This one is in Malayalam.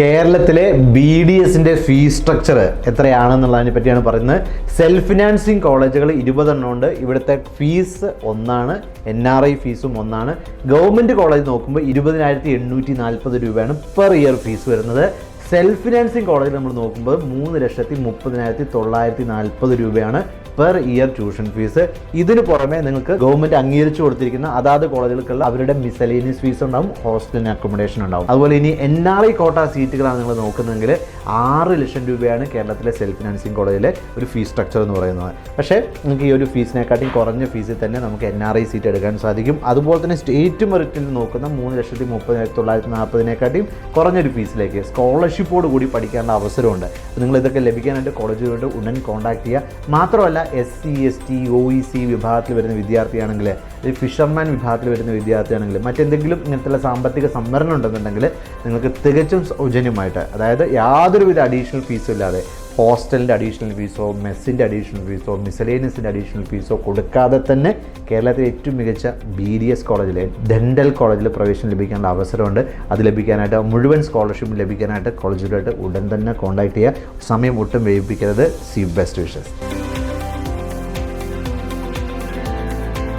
കേരളത്തിലെ ബി ഡി എസിന്റെ ഫീസ് സ്ട്രക്ചർ എത്രയാണെന്നുള്ളതിനെ പറ്റിയാണ് പറയുന്നത്. സെൽഫ് ഫിനാൻസിങ് കോളേജുകൾ ഇരുപതെണ്ണം ഉണ്ട്. ഇവിടുത്തെ ഫീസ് ഒന്നാണ്. എൻ ആർ ഐ ഫീസും ഒന്നാണ്. ഗവൺമെന്റ് കോളേജ് നോക്കുമ്പോൾ ഇരുപതിനായിരത്തി എണ്ണൂറ്റി നാൽപ്പത് രൂപയാണ് പെർ ഇയർ ഫീസ് വരുന്നത്. സെൽഫ് ഫിനാൻസിങ് കോളേജ് നമ്മൾ നോക്കുമ്പോൾ മൂന്ന് ലക്ഷത്തി മുപ്പതിനായിരത്തി തൊള്ളായിരത്തി നാൽപ്പത് രൂപയാണ് പെർ ഇയർ ട്യൂഷൻ ഫീസ് ഇതിന് പുറമെ നിങ്ങൾക്ക് ഗവൺമെന്റ് അംഗീകരിച്ചു കൊടുത്തിരിക്കുന്ന അതാത് കോളേജുകൾക്കുള്ള അവരുടെ മിസലേനിയസ് ഫീസ് ഉണ്ടാവും ഹോസ്റ്റലിന് അക്കോമഡേഷൻ ഉണ്ടാവും. അതുപോലെ ഇനി എൻ ആർ ഐ കോട്ട സീറ്റുകളാണ് നിങ്ങൾ നോക്കുന്നതെങ്കിൽ ആറ് ലക്ഷം രൂപയാണ് കേരളത്തിലെ സെൽഫ് ഫിനാൻസിങ് കോളേജിലെ ഒരു ഫീസ് സ്ട്രക്ചർ എന്ന് പറയുന്നത്. പക്ഷേ നിങ്ങൾക്ക് ഈ ഒരു ഫീസിനെക്കാട്ടിയും കുറഞ്ഞ ഫീസിൽ തന്നെ നമുക്ക് എൻ ആർ ഐ സീറ്റ് എടുക്കാൻ സാധിക്കും. അതുപോലെ തന്നെ സ്റ്റേറ്റ് മെറിറ്റിൽ നോക്കുന്ന മൂന്ന് ലക്ഷത്തി മുപ്പതിനായിരത്തി തൊള്ളായിരത്തി നാൽപ്പതിനെക്കാട്ടിയും കുറഞ്ഞൊരു ഫീസിലേക്ക് സ്കോളർഷിപ്പോട് കൂടി പഠിക്കാനുള്ള അവസരമുണ്ട്. നിങ്ങൾ ഇതൊക്കെ ലഭിക്കാനായിട്ട് കോളേജുകളോട് ഉടൻ കോൺടാക്ട് ചെയ്യുക. മാത്രമല്ല S C S T O E C വിഭാഗത്തിൽ വരുന്ന വിദ്യാർത്ഥിയാണെങ്കിൽ ഒരു ഫിഷർമാൻ വിഭാഗത്തിൽ വരുന്ന വിദ്യാർത്ഥിയാണെങ്കിൽ മറ്റെന്തെങ്കിലും ഇങ്ങനത്തെയുള്ള സാമ്പത്തിക സംവരണം ഉണ്ടെന്നുണ്ടെങ്കിൽ നിങ്ങൾക്ക് തികച്ചും സൗജന്യമായിട്ട് അതായത് യാതൊരുവിധ അഡീഷണൽ ഫീസും ഇല്ലാതെ ഹോസ്റ്റലിന്റെ അഡീഷണൽ ഫീസോ മെസ്സിന്റെ അഡീഷണൽ ഫീസോ മിസലേനിയസിന്റെ അഡീഷണൽ ഫീസോ കൊടുക്കാതെ തന്നെ കേരളത്തിലെ ഏറ്റവും മികച്ച ബി ഡി എസ് കോളേജിലെ ഡെന്റൽ കോളേജിൽ പ്രവേശനം ലഭിക്കാനുള്ള അവസരമുണ്ട്. അത് ലഭിക്കാനായിട്ട് മുഴുവൻ സ്കോളർഷിപ്പ് ലഭിക്കാനായിട്ട് കോളേജുകളായിട്ട് ഉടൻ തന്നെ കോൺടാക്ട് ചെയ്യുക. സമയം ഒട്ടും വൈകിപ്പിക്കരുത് സി ബെസ്റ്റ് വിഷസ്